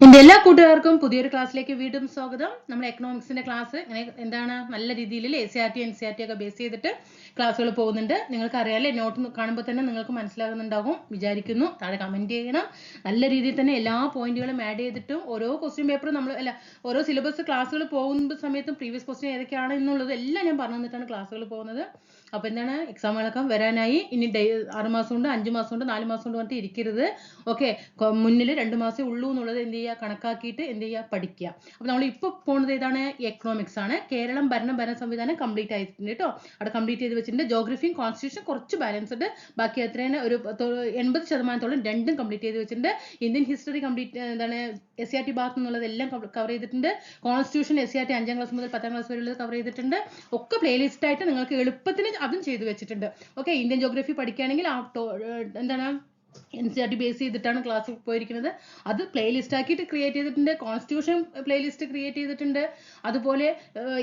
എന്റെ എല്ലാ കൂട്ടുകാർക്കും പുതിയൊരു ക്ലാസ്സിലേക്ക് വീണ്ടും സ്വാഗതം. നമ്മൾ എക്കണോമിക്സിന്റെ ക്ലാസ് എന്താണ് നല്ല രീതിയിൽ A C R T N C R T ഒക്കെ ബേസ് ചെയ്തിട്ട് ക്ലാസ്സുകൾ പോകുന്നുണ്ട്. നിങ്ങൾക്ക് അറിയാലേ നോട്ട് കാണുമ്പോൾ തന്നെ നിങ്ങൾക്ക് മനസ്സിലാകുന്നുണ്ടാകും വിചാരിക്കുന്നു. താഴെ കമന്റ് ചെയ്യണം. നല്ല രീതിയിൽ തന്നെ എല്ലാ പോയിന്റുകളും ആഡ് ചെയ്തിട്ടും ഓരോ ക്വസ്റ്റ്യൻ പേപ്പറും നമ്മൾ അല്ല ഓരോ സിലബസ് ക്ലാസ്സുകൾ പോകുന്ന സമയത്തും പ്രീവിയസ് ക്വസ്റ്റ്യൻ ഏതൊക്കെയാണ് എന്നുള്ളത് എല്ലാം ഞാൻ പറഞ്ഞു തന്നിട്ടാണ് ക്ലാസ്സുകൾ പോകുന്നത്. അപ്പൊ എന്താണ്? എക്സാമുകളൊക്കെ വരാനായി. ഇനി ഡേ ആറ് മാസം കൊണ്ട് അഞ്ച് മാസം കൊണ്ട് നാല് മാസം കൊണ്ട് പറഞ്ഞിട്ട് ഇരിക്കരുത്. ഓക്കെ മുന്നിൽ രണ്ട് മാസമേ ഉള്ളൂ എന്നുള്ളത് എന്ത് ചെയ്യുക? കണക്കാക്കിയിട്ട് എന്ത് ചെയ്യുക? പഠിക്കുക. അപ്പൊ നമ്മൾ ഇപ്പോൾ പോകുന്നത് ഏതാണ്? എക്കണോമിക്സ് ആണ്. കേരളം ഭരണ ഭരണ സംവിധാനം കംപ്ലീറ്റ് ആയിട്ടുണ്ട് കേട്ടോ. അവിടെ കംപ്ലീറ്റ് ചെയ്ത് വെച്ചിട്ടുണ്ട് ജോഗ്രഫിയും കോൺസ്റ്റിറ്റ്യൂഷൻ കുറച്ച് ബാലൻസ്ഡ് ബാക്കി എത്രയാണ് ഒരു എൺപത് ശതമാനത്തോളം രണ്ടും കംപ്ലീറ്റ് ചെയ്ത് വെച്ചിട്ടുണ്ട്. ഇന്ത്യൻ ഹിസ്റ്ററി കംപ്ലീറ്റ് എന്താണ് എസ് സി ആർ ടി ഭാഗത്ത് നിന്നുള്ളത് എല്ലാം കവർ ചെയ്തിട്ടുണ്ട്. Constitution S C R T അഞ്ചാം ക്ലാസ് മുതൽ പത്താം ക്ലാസ് വരെയുള്ളത് കവർ ചെയ്തിട്ടുണ്ട്. ഒക്കെ പ്ലേലിസ്റ്റ് ആയിട്ട് നിങ്ങൾക്ക് എളുപ്പത്തിന് അതും ചെയ്തു വെച്ചിട്ടുണ്ട്. ഓക്കെ ഇന്ത്യൻ ജോഗ്രഫി പഠിക്കുകയാണെങ്കിൽ ആ എന്താണ് N C R T base ചെയ്തിട്ടാണ് ക്ലാസ് പോയിരിക്കുന്നത്. അത് പ്ലേലിസ്റ്റ് ആക്കിയിട്ട് ക്രിയേറ്റ് ചെയ്തിട്ടുണ്ട്. കോൺസ്റ്റിറ്റ്യൂഷൻ പ്ലേലിസ്റ്റ് ക്രിയേറ്റ് ചെയ്തിട്ടുണ്ട്. അതുപോലെ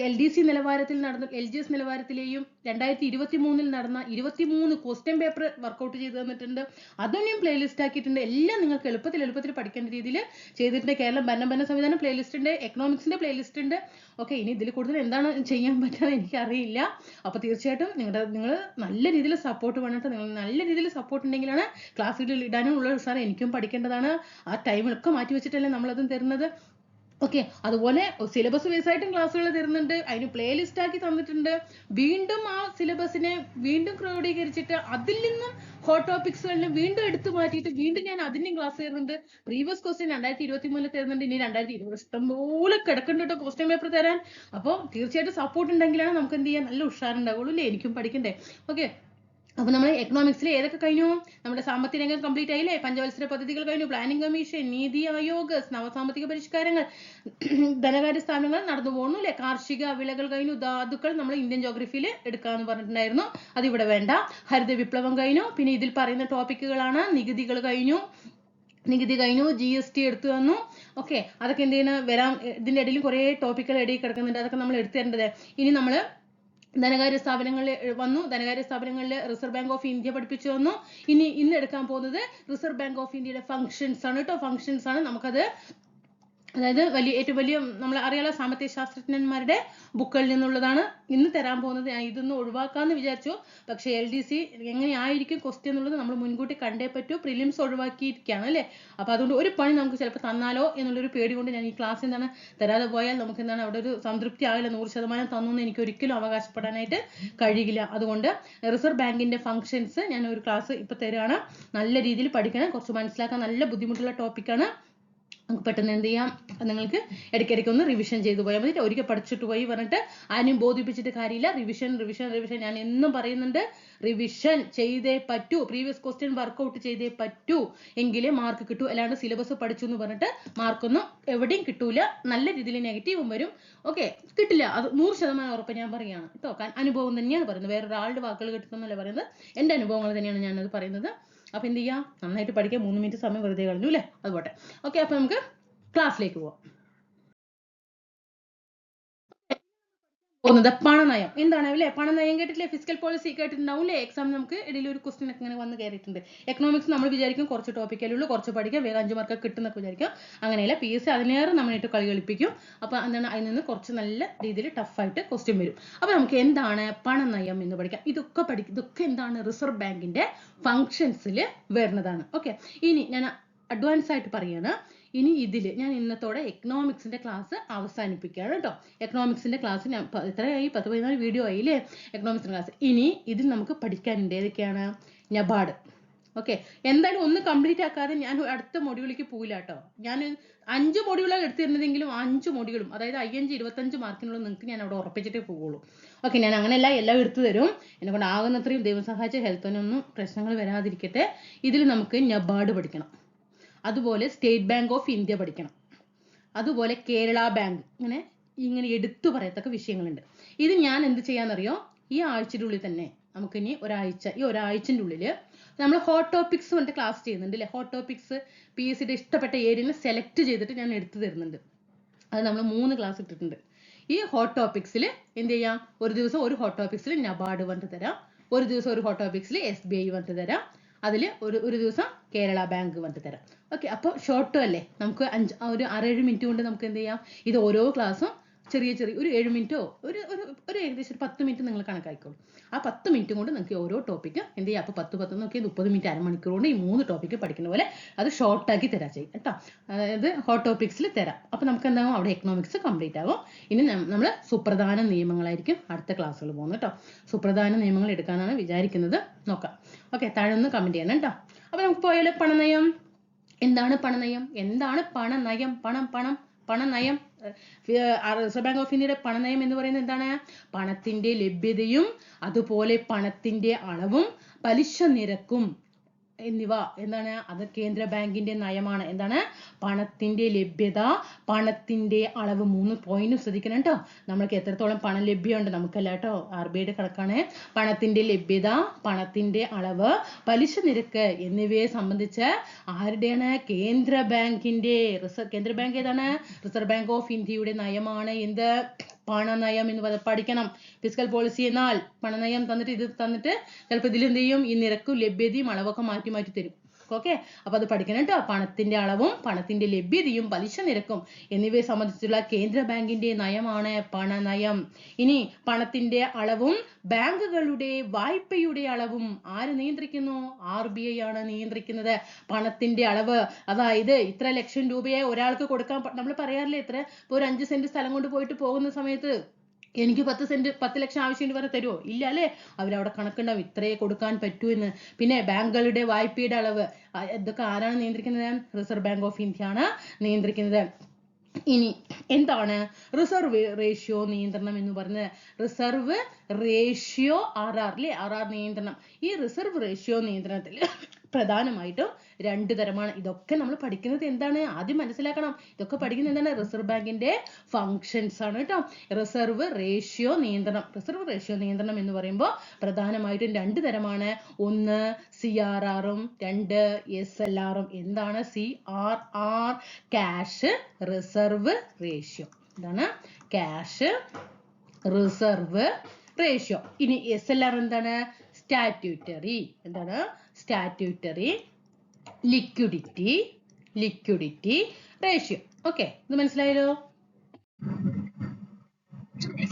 എൽ ഡി സി നിലവാരത്തിൽ നടന്ന എൽ ജി എസ് നിലവാരത്തിലെയും രണ്ടായിരത്തി ഇരുപത്തി മൂന്നിൽ നടന്ന ഇരുപത്തി മൂന്ന് ക്വസ്റ്റ്യൻ പേപ്പർ വർക്കൗട്ട് ചെയ്ത് തന്നിട്ടുണ്ട്. അതും ഞാൻ പ്ലേലിസ്റ്റ് ആക്കിയിട്ടുണ്ട്. എല്ലാം നിങ്ങൾക്ക് എളുപ്പത്തിൽ എളുപ്പത്തിൽ പഠിക്കേണ്ട രീതിയിൽ ചെയ്തിട്ടുണ്ട്. കേരളം ഭരണ ഭരണ സംവിധാനം പ്ലേലിസ്റ്റ് ഉണ്ട്. എക്കണോമിക്സിന്റെ പ്ലേലിസ്റ്റ് ഉണ്ട്. ഓക്കെ ഇനി ഇതിൽ കൂടുതൽ എന്താണ് ചെയ്യാൻ പറ്റുന്നത് എനിക്കറിയില്ല. അപ്പൊ അപ്പോൾ തീർച്ചയായിട്ടും നിങ്ങളുടെ നിങ്ങൾ നല്ല രീതിയിൽ സപ്പോർട്ട് വേണ്ടിട്ട് നിങ്ങൾ നല്ല രീതിയിൽ സപ്പോർട്ട് ഉണ്ടെങ്കിലാണ് ക്ലാസ്സുകളിൽ ഇടാനും ഉള്ള ഉഷാർ എനിക്കും പഠിക്കേണ്ടതാണ്. ആ ടൈമൊക്കെ മാറ്റി വെച്ചിട്ടല്ലേ നമ്മളതും തരുന്നത്. ഓക്കെ അതുപോലെ സിലബസ് ബേസ് ആയിട്ടും ക്ലാസ്സുകൾ തരുന്നുണ്ട്. അതിന് പ്ലേ ലിസ്റ്റ് ആക്കി തന്നിട്ടുണ്ട്. വീണ്ടും ആ സിലബസിനെ വീണ്ടും ക്രോഡീകരിച്ചിട്ട് അതിൽ നിന്നും ഹോട്ട് ടോപ്പിക്സുകളിൽ വീണ്ടും എടുത്തു മാറ്റിയിട്ട് വീണ്ടും ഞാൻ അതിന്റെയും ക്ലാസ് തരുന്നുണ്ട്. പ്രീവിയസ് ക്വസ്റ്റ്യൻ രണ്ടായിരത്തി ഇരുപത്തി മൂന്നിൽ തരുന്നുണ്ട്. ഇനി രണ്ടായിരത്തി ഇരുപത് ഇഷ്ടംപോലെ കിടക്കുന്നുണ്ട് കേട്ടോ ക്വസ്റ്റ്യൻ പേപ്പർ തരാൻ. അപ്പോൾ തീർച്ചയായിട്ടും സപ്പോർട്ട് ഉണ്ടെങ്കിലാണ് നമുക്ക് എന്ത് ചെയ്യാൻ നല്ല ഉഷാറുണ്ടാവുള്ളൂ അല്ലേ? എനിക്കും പഠിക്കണ്ടേ. ഓക്കെ അപ്പൊ നമ്മൾ എക്കണോമിക്സിൽ ഏതൊക്കെ കഴിഞ്ഞു? നമ്മുടെ സാമ്പത്തിക രംഗം കംപ്ലീറ്റ് ആയില്ലേ? പഞ്ചവത്സര പദ്ധതികൾ കഴിഞ്ഞു പ്ലാനിംഗ് കമ്മീഷൻ നീതി ആയോഗ് നവസാമ്പത്തിക പരിഷ്കാരങ്ങൾ ധനകാര്യ സ്ഥാപനങ്ങൾ നടന്നു പോകുന്നു അല്ലെ? കാർഷിക വിളകൾ കഴിഞ്ഞു ധാതുക്കൾ നമ്മൾ ഇന്ത്യൻ ജോഗ്രഫിയിൽ എടുക്കാന്ന് പറഞ്ഞിട്ടുണ്ടായിരുന്നു. അത് ഇവിടെ വേണ്ട. ഹരിത വിപ്ലവം കഴിഞ്ഞു. പിന്നെ ഇതിൽ പറയുന്ന ടോപ്പിക്കുകളാണ് നികുതികൾ കഴിഞ്ഞു. നികുതി കഴിഞ്ഞു. ജി എസ് ടി എടുത്തു തന്നു. ഓക്കെ അതൊക്കെ എന്ത് ചെയ്യുന്ന? വരാം. ഇതിന്റെ ഇടയിൽ കുറേ ടോപ്പിക്കുകൾ ഇടയിൽ കിടക്കുന്നുണ്ട്. അതൊക്കെ നമ്മൾ എടുത്തു തരേണ്ടത്. ഇനി നമ്മൾ ധനകാര്യ സ്ഥാപനങ്ങളിൽ വന്നു. ധനകാര്യ സ്ഥാപനങ്ങളിൽ റിസർവ് ബാങ്ക് ഓഫ് ഇന്ത്യ പഠിപ്പിച്ചു വന്നു ഇനി ഇന്ന് എടുക്കാൻ പോകുന്നത് റിസർവ് ബാങ്ക് ഓഫ് ഇന്ത്യയുടെ ഫംഗ്ഷൻസ് ആണ്. കേട്ടോ ഫംഗ്ഷൻസ് ആണ്. നമുക്കത് അതായത് വലിയ ഏറ്റവും വലിയ നമ്മൾ അറിയാലോ സാമ്പത്തിക ശാസ്ത്രജ്ഞന്മാരുടെ ബുക്കുകളിൽ നിന്നുള്ളതാണ് ഇന്ന് തരാൻ പോകുന്നത്. ഞാൻ ഇതൊന്ന് ഒഴിവാക്കാന്ന് വിചാരിച്ചു. പക്ഷേ എൽ ഡി സി എങ്ങനെയായിരിക്കും ക്വസ്റ്റ്യൻ എന്നുള്ളത് നമ്മൾ മുൻകൂട്ടി കണ്ടേ പറ്റൂ. പ്രിലിംസ് ഒഴിവാക്കിയിരിക്കുകയാണ് അല്ലേ? അപ്പൊ അതുകൊണ്ട് ഒരു പണി നമുക്ക് ചിലപ്പോൾ തന്നാലോ എന്നുള്ളൊരു പേടി കൊണ്ട് ഞാൻ ഈ ക്ലാസ് എന്താണ് തരാതെ പോയാൽ നമുക്ക് എന്താണ് അവിടെ ഒരു സംതൃപ്തി ആകില്ല നൂറ് ശതമാനം തന്നു എന്ന് എനിക്ക് ഒരിക്കലും അവകാശപ്പെടാനായിട്ട് കഴിയില്ല. അതുകൊണ്ട് റിസർവ് ബാങ്കിന്റെ ഫങ്ഷൻസ് ഞാൻ ഒരു ക്ലാസ് ഇപ്പൊ തരുകയാണ് നല്ല രീതിയിൽ പഠിക്കണം. കുറച്ച് മനസ്സിലാക്കാൻ നല്ല ബുദ്ധിമുട്ടുള്ള ടോപ്പിക്കാണ് പെട്ടെന്ന് എന്ത് ചെയ്യാം? നിങ്ങൾക്ക് ഇടയ്ക്കിടയ്ക്ക് ഒന്ന് റിവിഷൻ ചെയ്തു പോയാൽ മതി. ഒരിക്കൽ പഠിച്ചിട്ട് പോയി പറഞ്ഞിട്ട് ആരും ബോധിപ്പിച്ചിട്ട് കാര്യമില്ല. റിവിഷൻ റിവിഷൻ റിവിഷൻ ഞാൻ എന്നും പറയുന്നുണ്ട് റിവിഷൻ ചെയ്തേ പറ്റൂ. പ്രീവിയസ് ക്വസ്റ്റ്യൻ വർക്കൗട്ട് ചെയ്തേ പറ്റൂ. എങ്കിലേ മാർക്ക് കിട്ടൂ. അല്ലാണ്ട് സിലബസ് പഠിച്ചു എന്ന് പറഞ്ഞിട്ട് മാർക്കൊന്നും എവിടെയും കിട്ടൂല. നല്ല രീതിയിൽ നെഗറ്റീവും വരും. ഓക്കെ കിട്ടില്ല. അത് നൂറ് ശതമാനം ഉറപ്പ് ഞാൻ പറയുകയാണ്. കേട്ടോ അനുഭവം തന്നെയാണ് പറയുന്നത്. വേറൊരാളുടെ വാക്കുകൾ കിട്ടുന്നല്ല പറയുന്നത്. എന്റെ അനുഭവങ്ങൾ തന്നെയാണ് ഞാനത് പറയുന്നത്. അപ്പൊ എന്ത് ചെയ്യാം? നന്നായിട്ട് പഠിക്കാൻ മൂന്ന് മിനിറ്റ് സമയം വെറുതെ കളഞ്ഞു അല്ലേ അത് പോട്ടെ. ഓക്കെ അപ്പൊ നമുക്ക് ക്ലാസ്സിലേക്ക് പോവാം. പോകുന്നത് പണനയം. എന്താണ് അല്ലേ പണനയം കേട്ടിട്ടില്ലേ? ഫിസിക്കൽ പോളിസി കേട്ടിട്ടുണ്ടാവും അല്ലേ എക്സാം നമുക്ക് ഇടയിൽ ഒരു ക്വസ്റ്റ്യൻ ഒക്കെ ഇങ്ങനെ വന്ന് കയറിയിട്ടുണ്ട് എക്കണോമിക്സ് നമ്മൾ വിചാരിക്കും കുറച്ച് ടോപ്പിക്കല്ലേ ഉള്ളൂ കുറച്ച് പഠിക്കാം വേഗം അഞ്ച് മാർക്ക് കിട്ടുന്നൊക്കെ വിചാരിക്കും. അങ്ങനെയല്ല പി എസ് സി അതിനേറെ നമ്മളിട്ട് കളി കളിപ്പിക്കും. അപ്പൊ എന്താണ്? അതിൽ നിന്ന് കുറച്ച് നല്ല രീതിയിൽ ടഫായിട്ട് ക്വസ്റ്റ്യൻ വരും. അപ്പൊ നമുക്ക് എന്താണ് പണനയം എന്ന് പഠിക്കാം. ഇതൊക്കെ പഠിക്കും ഇതൊക്കെ എന്താണ്? റിസർവ് ബാങ്കിന്റെ ഫങ്ഷൻസിൽ വരുന്നതാണ്. ഓക്കെ ഇനി ഞാൻ അഡ്വാൻസ് ആയിട്ട് പറയാണ്. ഇനി ഇതിൽ ഞാൻ ഇന്നത്തോടെ എക്കണോമിക്സിന്റെ ക്ലാസ് അവസാനിപ്പിക്കുകയാണ് കേട്ടോ. എക്കണോമിക്സിന്റെ ക്ലാസ് ഞാൻ എത്രയായി പത്ത് പതിനാല് വീഡിയോ ആയില്ലേ? എക്കണോമിക്സിന്റെ ക്ലാസ് ഇനി ഇതിൽ നമുക്ക് പഠിക്കാനുണ്ട്. ഏതൊക്കെയാണ്? നബാഡ് ഓക്കെ എന്തായാലും ഒന്ന് കംപ്ലീറ്റ് ആക്കാതെ ഞാൻ അടുത്ത മൊഡ്യൂളിലേക്ക് പോയില്ല കേട്ടോ. ഞാൻ അഞ്ച് മൊഡ്യൂളാണ് എടുത്തിരുന്നതെങ്കിലും അഞ്ച് മൊഡ്യൂളും അതായത് അയ്യഞ്ച് ഇരുപത്തഞ്ച് മാർക്കിനുള്ള നിങ്ങൾക്ക് ഞാൻ അവിടെ ഉറപ്പിച്ചിട്ടേ പോകുള്ളൂ ഓക്കെ ഞാൻ അങ്ങനെയല്ല എല്ലാം എടുത്തു തരും. എന്നെ കൊണ്ട് ആകുന്നത്രയും ദൈവം സഹായിച്ച ഹെൽത്തിനൊന്നും പ്രശ്നങ്ങൾ വരാതിരിക്കട്ടെ. ഇതിൽ നമുക്ക് നബാഡ് പഠിക്കണം. അതുപോലെ സ്റ്റേറ്റ് ബാങ്ക് ഓഫ് ഇന്ത്യ പഠിക്കണം. അതുപോലെ കേരള ബാങ്ക് ഇങ്ങനെ ഇങ്ങനെ എടുത്തു പറയത്തക്ക വിഷയങ്ങളുണ്ട്. ഇത് ഞാൻ എന്ത് ചെയ്യാന്നറിയോ? ഈ ആഴ്ചയുടെ ഉള്ളിൽ തന്നെ നമുക്കിനി ഒരാഴ്ച ഈ ഒരാഴ്ചന്റെ ഉള്ളിൽ നമ്മൾ ഹോട്ട് ടോപ്പിക്സ് പറഞ്ഞിട്ട് ക്ലാസ് ചെയ്യുന്നുണ്ട് അല്ലേ ഹോട്ട് ടോപ്പിക്സ് പി എസ് സിയുടെ ഇഷ്ടപ്പെട്ട ഏരിയനെ സെലക്ട് ചെയ്തിട്ട് ഞാൻ എടുത്തു തരുന്നുണ്ട്. അത് നമ്മൾ മൂന്ന് ക്ലാസ് ഇട്ടിട്ടുണ്ട്. ഈ ഹോട്ട് ടോപ്പിക്സിൽ എന്ത് ചെയ്യാം? ഒരു ദിവസം ഒരു ഹോട്ട് ടോപ്പിക്സിൽ നബാർഡ് പറഞ്ഞിട്ട് തരാം. ഒരു ദിവസം ഒരു ഹോട്ട് ടോപ്പിക്സിൽ എസ് ബി ഐ പറഞ്ഞിട്ട് തരാം. അതിൽ ഒരു ഒരു ദിവസം കേരള ബാങ്ക് വന്നിട്ട് തരാം. ഓക്കെ അപ്പോൾ ഷോർട്ടും അല്ലേ? നമുക്ക് അഞ്ച് ഒരു ആറേഴ് മിനിറ്റ് കൊണ്ട് നമുക്ക് എന്ത് ചെയ്യാം? ഇത് ഓരോ ക്ലാസ്സും ചെറിയ ചെറിയ ഒരു ഏഴ് മിനിറ്റോ ഒരു ഒരു ഒരു ഏകദേശം ഒരു പത്ത് മിനിറ്റ് നിങ്ങൾ കണക്കാക്കിക്കോളൂ ആ പത്ത് മിനിറ്റ് കൊണ്ട് നിങ്ങൾക്ക് ഓരോ ടോപ്പിക്ക് എന്ത് ചെയ്യാം? അപ്പോൾ പത്ത് പത്ത് നോക്കി മുപ്പത് മിനിറ്റ് അരമണിക്കൂർ കൊണ്ട് ഈ മൂന്ന് ടോപ്പിക്ക് പഠിക്കുന്ന പോലെ അത് ഷോർട്ടാക്കി തരാം ചെയ്യും കേട്ടോ. അതായത് ഹോട്ട് ടോപ്പിക്സിൽ തരാം. അപ്പോൾ നമുക്ക് എന്താകും അവിടെ എക്കണോമിക്സ് കംപ്ലീറ്റ് ആകും ഇനി നമ്മൾ സുപ്രധാന നിയമങ്ങളായിരിക്കും അടുത്ത ക്ലാസ്സുകൾ പോകുന്നത് കേട്ടോ. സുപ്രധാന നിയമങ്ങൾ എടുക്കാനാണ് വിചാരിക്കുന്നത്. നോക്കാം. ഓക്കെ താഴെ ഒന്ന് കമന്റ് ചെയ്യണം കേട്ടോ. അപ്പോൾ നമുക്ക് പോയാലോ? പണനയം. എന്താണ് പണനയം? എന്താണ് പണനയം? പണം പണം. പണനയം റിസർവ് ബാങ്ക് ഓഫ് ഇന്ത്യയുടെ പണനയം എന്ന് പറയുന്നത് എന്താണ്? പണത്തിന്റെ ലഭ്യതയും അതുപോലെ പണത്തിന്റെ അളവും പലിശ നിരക്കും എന്നിവ എന്താണ്? അത് കേന്ദ്ര ബാങ്കിന്റെ നയമാണ്. എന്താണ്? പണത്തിന്റെ ലഭ്യത പണത്തിന്റെ അളവ് മൂന്ന് പോയിന്റ് ശ്രദ്ധിക്കണം കേട്ടോ നമ്മൾക്ക് എത്രത്തോളം പണം ലഭ്യമുണ്ട് നമുക്കല്ല കേട്ടോ ആർ ബി ഐയുടെ കണക്കാണ്. പണത്തിന്റെ ലഭ്യത പണത്തിന്റെ അളവ് പലിശ നിരക്ക് എന്നിവയെ സംബന്ധിച്ച് ആരുടെയാണ്? കേന്ദ്ര ബാങ്കിന്റെ റിസർവ് കേന്ദ്ര ബാങ്ക് ഏതാണ്? റിസർവ് ബാങ്ക് ഓഫ് ഇന്ത്യയുടെ നയമാണ്. എന്ത്? പണനയം എന്ന് പറയുന്നത് പഠിക്കണം. ഫിസിക്കൽ പോളിസി എന്നാൽ പണനയം തന്നിട്ട് ഇത് തന്നിട്ട് ചിലപ്പോൾ ഇതിലെന്ത് ചെയ്യും ഈ നിരക്കും ലഭ്യതയും അളവൊക്കെ മാറ്റി മാറ്റി തരും. ഓക്കെ? അപ്പൊ അത് പഠിക്കണം കേട്ടോ പണത്തിന്റെ അളവും പണത്തിന്റെ ലഭ്യതയും പലിശ നിരക്കും എന്നിവയെ സംബന്ധിച്ചുള്ള കേന്ദ്ര ബാങ്കിന്റെ നയമാണ് പണനയം. ഇനി പണത്തിന്റെ അളവും ബാങ്കുകളുടെ വായ്പയുടെ അളവും ആര് നിയന്ത്രിക്കുന്നു? ആർ ബി ഐ ആണ് നിയന്ത്രിക്കുന്നത്. പണത്തിന്റെ അളവ് അതായത് ഇത്ര ലക്ഷം രൂപയെ ഒരാൾക്ക് കൊടുക്കാൻ നമ്മൾ പറയാറില്ലേ ഇത്ര? ഇപ്പൊ ഒരു അഞ്ച് സെന്റ് സ്ഥലം കൊണ്ട് പോയിട്ട് പോകുന്ന സമയത്ത് എനിക്ക് പത്ത് സെന്റ് പത്ത് ലക്ഷം ആവശ്യമുണ്ട് പറഞ്ഞാൽ തരുമോ ഇല്ല അല്ലേ? അവരവിടെ കണക്കുണ്ടാവും. ഇത്രയേ കൊടുക്കാൻ പറ്റൂ എന്ന്. പിന്നെ ബാങ്കുകളുടെ വായ്പയുടെ അളവ്. ഇതൊക്കെ ആരാണ് നിയന്ത്രിക്കുന്നത്? റിസർവ് ബാങ്ക് ഓഫ് ഇന്ത്യ ആണ് നിയന്ത്രിക്കുന്നത്. ഇനി എന്താണ്? റിസർവ് റേഷ്യോ നിയന്ത്രണം എന്ന് പറയുന്നത് റിസർവ് റേഷ്യോ ആർ ആർ അല്ലേ? ആർ ആർ നിയന്ത്രണം. ഈ റിസർവ് റേഷ്യോ നിയന്ത്രണത്തിൽ പ്രധാനമായിട്ടും രണ്ട് തരമാണ്. ഇതൊക്കെ നമ്മൾ പഠിക്കുന്നത് എന്താണ്? ആദ്യം മനസ്സിലാക്കണം. ഇതൊക്കെ പഠിക്കുന്നത് എന്താണ്? റിസർവ് ബാങ്കിന്റെ ഫങ്ഷൻസ് ആണ് കേട്ടോ റിസർവ് റേഷ്യോ നിയന്ത്രണം. റിസർവ് റേഷ്യോ നിയന്ത്രണം എന്ന് പറയുമ്പോൾ പ്രധാനമായിട്ടും രണ്ട് തരമാണ്. ഒന്ന് സി ആർ ആറും രണ്ട് എസ് എൽ ആറും എന്താണ്? C R R cash reserve ratio എന്താണ് ക്യാഷ് റിസർവ് റേഷ്യോ ഇനി എസ് എൽ ആർ എന്താണ്? സ്റ്റാറ്റ്യൂട്ടറി എന്താണ്? Statutory liquidity liquidity ratio okay ഇത് മനസ്സിലായല്ലോ?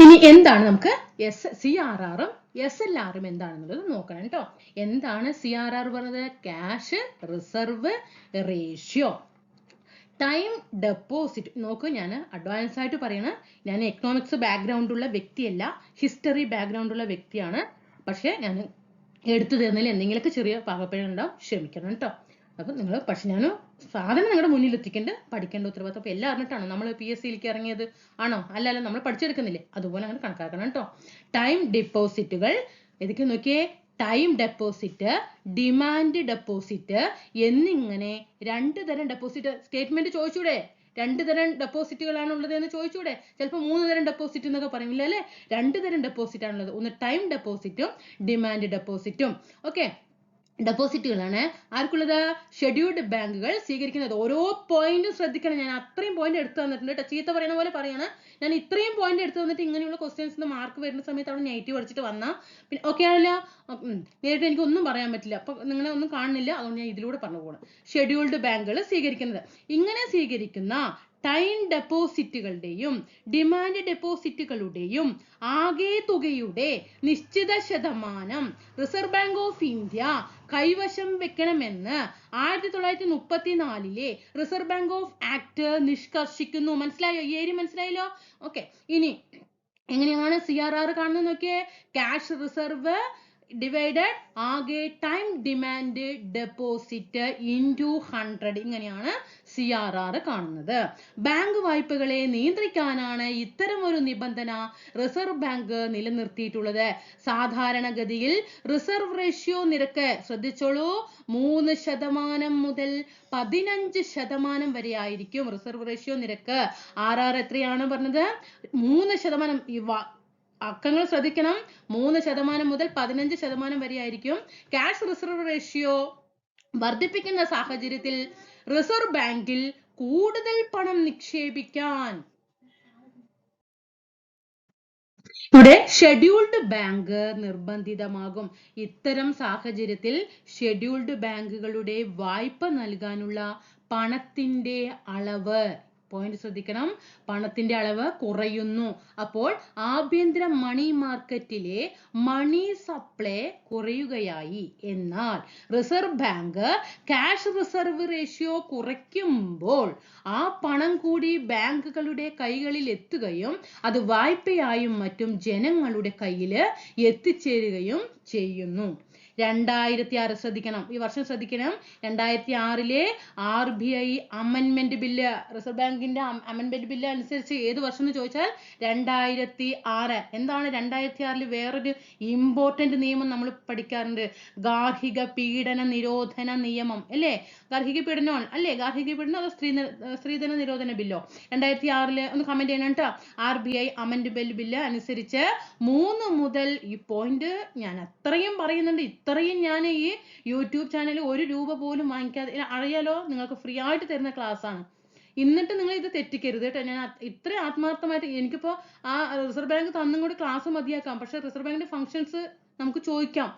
ഇനി എന്താണ് നമുക്ക് എസ് സി ആർ ആറും എസ് എൽ ആറും എന്താണെന്നുള്ളത് നോക്കണം കേട്ടോ. എന്താണ് സി ആർ ആർ പറഞ്ഞത്? Cash reserve ratio time deposit നോക്കൂ ഞാൻ അഡ്വാൻസ് ആയിട്ട് പറയണ. ഞാൻ എക്കണോമിക്സ് ബാക്ക്ഗ്രൗണ്ട് ഉള്ള വ്യക്തിയല്ല ഹിസ്റ്ററി ബാക്ക്ഗ്രൗണ്ട് ഉള്ള വ്യക്തിയാണ്. പക്ഷേ ഞാൻ എടുത്തു തരുന്നതിൽ എന്തെങ്കിലുമൊക്കെ ചെറിയ പാകപ്പിഴ ഉണ്ടാവും ക്ഷമിക്കണം കേട്ടോ അപ്പം നിങ്ങൾ പക്ഷെ ഞാൻ സാധനം നിങ്ങളുടെ മുന്നിൽ എത്തിക്കേണ്ട പഠിക്കേണ്ട ഉത്തരവാദിത്വം അപ്പൊ എല്ലാം അറിഞ്ഞിട്ടാണോ നമ്മൾ പി എസ് സിയിലേക്ക് ഇറങ്ങിയത്? ആണോ? അല്ല അല്ല നമ്മൾ പഠിച്ചെടുക്കുന്നില്ലേ? അതുപോലെ അങ്ങനെ കണക്കാക്കണം കേട്ടോ ടൈം ഡെപ്പോസിറ്റുകൾ ഏതൊക്കെ നോക്കിയേ ടൈം ഡെപ്പോസിറ്റ് ഡിമാൻഡ് ഡെപ്പോസിറ്റ് എന്നിങ്ങനെ രണ്ട് തരം ഡെപ്പോസിറ്റ് സ്റ്റേറ്റ്മെന്റ് ചോദിച്ചൂടെ? രണ്ട് തരം ഡെപ്പോസിറ്റുകളാണ് ഉള്ളത് എന്ന് ചോദിച്ചൂടെ? ചിലപ്പോൾ മൂന്ന് തരം ഡെപ്പോസിറ്റ് എന്നൊക്കെ പറയില്ല അല്ലേ? രണ്ട് തരം ഡെപ്പോസിറ്റ് ആണുള്ളത്. ഒന്ന് ടൈം ഡെപ്പോസിറ്റും ഡിമാൻഡ് ഡെപ്പോസിറ്റും ഓക്കെ ഡെപ്പോസിറ്റുകളാണ് ആർക്കുള്ളത്? ഷെഡ്യൂൾഡ് ബാങ്കുകൾ സ്വീകരിക്കുന്നത്. ഓരോ പോയിന്റും ശ്രദ്ധിക്കണം. ഞാൻ അത്രയും പോയിന്റ് എടുത്തു തന്നിട്ടുണ്ട് കേട്ടോ. ചീത്ത പറയുന്ന പോലെ പറയാണ്. ഞാൻ ഇത്രയും പോയിന്റ് എടുത്തു തന്നിട്ട് ഇങ്ങനെയുള്ള ക്വസ്റ്റ്യൻസിന് മാർക്ക് വരുന്ന സമയത്ത് അവിടെ നെഗറ്റീവ് അടിച്ചിട്ട് വന്നാൽ പിന്നെ ഓക്കെ ആണല്ലോ. നേരിട്ട് എനിക്ക് ഒന്നും പറയാൻ പറ്റില്ല. അപ്പൊ നിങ്ങളെ ഒന്നും കാണുന്നില്ല. അതുകൊണ്ട് ഞാൻ ഇതിലൂടെ പറഞ്ഞു പോകണം ഷെഡ്യൂൾഡ് ബാങ്കുകൾ സ്വീകരിക്കുന്നത്. ഇങ്ങനെ സ്വീകരിക്കുന്ന ടൈം ഡെപ്പോസിറ്റുകളുടെയും ഡിമാൻഡ് ഡെപ്പോസിറ്റുകളുടെയും ആകെ തുകയുടെ നിശ്ചിത ശതമാനം റിസർവ് ബാങ്ക് ഓഫ് ഇന്ത്യ കൈവശം വെക്കണമെന്ന് ആയിരത്തി തൊള്ളായിരത്തി മുപ്പത്തിനാലിലെ റിസർവ് ബാങ്ക് ഓഫ് ആക്ട് നിഷ്കർഷിക്കുന്നു. മനസ്സിലായോ? ഈ ഏരിയ മനസ്സിലായല്ലോ? ഓക്കെ ഇനി എങ്ങനെയാണ് സി ആർ ആർ കാണുന്നത് നോക്കിയേ? ക്യാഷ് റിസർവ് ഡിവൈഡഡ് ആകെ time demand deposit into hundred ഇങ്ങനെയാണ് സി ആർ ആർ കാണുന്നത്. ബാങ്ക് വായ്പകളെ നിയന്ത്രിക്കാനാണ് ഇത്തരം ഒരു നിബന്ധന റിസർവ് ബാങ്ക് നിലനിർത്തിയിട്ടുള്ളത്. സാധാരണഗതിയിൽ റിസർവ് റേഷ്യോ നിരക്ക് ശ്രദ്ധിച്ചോളൂ. മൂന്ന് ശതമാനം മുതൽ പതിനഞ്ച് ശതമാനം വരെ ആയിരിക്കും റിസർവ് റേഷ്യോ നിരക്ക്. ആർ ആർ എത്രയാണ് പറഞ്ഞത്? മൂന്ന് ശതമാനം ഈ അക്കങ്ങൾ ശ്രദ്ധിക്കണം. മൂന്ന് ശതമാനം മുതൽ പതിനഞ്ച് ശതമാനം വരെ ആയിരിക്കും ക്യാഷ് റിസർവ് റേഷ്യോ വർദ്ധിപ്പിക്കുന്ന സാഹചര്യത്തിൽ റിസർവ് ബാങ്കിൽ കൂടുതൽ പണം നിക്ഷേപിക്കാൻ. ഇവിടെ ഷെഡ്യൂൾഡ് ബാങ്ക് നിർബന്ധിതമാകും. ഇത്തരം സാഹചര്യത്തിൽ ഷെഡ്യൂൾഡ് ബാങ്കുകളുടെ വായ്പ നൽകാനുള്ള പണത്തിന്റെ അളവ്. പോയിന്റ് ശ്രദ്ധിക്കണം. പണത്തിന്റെ അളവ് കുറയുന്നു. അപ്പോൾ ആഭ്യന്തര മണി മാർക്കറ്റിലെ മണി സപ്ലൈ കുറയുകയായി. എന്നാൽ reserve bank cash reserve ratio കുറയ്ക്കുമ്പോൾ ആ പണം കൂടി ബാങ്കുകളുടെ കൈകളിൽ എത്തുകയും അത് വായ്പയായും മറ്റും ജനങ്ങളുടെ കയ്യിൽ എത്തിച്ചേരുകയും ചെയ്യുന്നു. രണ്ടായിരത്തി ആറ് ശ്രദ്ധിക്കണം. ഈ വർഷം ശ്രദ്ധിക്കണം. രണ്ടായിരത്തി ആറിലെ ആർ ബി ഐ അമെൻമെന്റ് ബില്ല് റിസർവ് ബാങ്കിന്റെ അമെൻമെന്റ് ബില്ല് അനുസരിച്ച് ഏത് വർഷം എന്ന് ചോദിച്ചാൽ രണ്ടായിരത്തി ആറ് എന്താണ് രണ്ടായിരത്തി ആറിൽ വേറൊരു ഇമ്പോർട്ടന്റ് നിയമം നമ്മൾ പഠിക്കാറുണ്ട്? ഗാർഹിക പീഡന നിരോധന നിയമം അല്ലേ? ഗാർഹിക പീഡനം അല്ലേ? ഗാർഹിക പീഡനം അതോ സ്ത്രീ സ്ത്രീധന നിരോധന ബില്ലോ? രണ്ടായിരത്തി ആറിൽ ഒന്ന് കമന്റ് ചെയ്യണം കേട്ടോ. ആർ ബി ഐ ബില്ല് അനുസരിച്ച് മൂന്ന് മുതൽ ഈ പോയിന്റ് ഞാൻ അത്രയും പറയുന്നുണ്ട്. ഇത്രയും ഞാൻ ഈ യൂട്യൂബ് ചാനൽ ഒരു രൂപ പോലും വാങ്ങിക്കാതെ അറിയാലോ? നിങ്ങൾക്ക് ഫ്രീ ആയിട്ട് തരുന്ന ക്ലാസ് ആണ്. എന്നിട്ട് നിങ്ങൾ ഇത് തെറ്റിക്കരുത് കേട്ടോ. ഞാൻ ഇത്ര ആത്മാർത്ഥമായിട്ട് എനിക്കിപ്പോ ആ റിസർവ് ബാങ്ക് തന്നും കൂടി ക്ലാസ് മതിയാക്കാം. പക്ഷെ റിസർവ് ബാങ്കിന്റെ ഫംഗ്ഷൻസ് നമുക്ക് ചോദിക്കാം.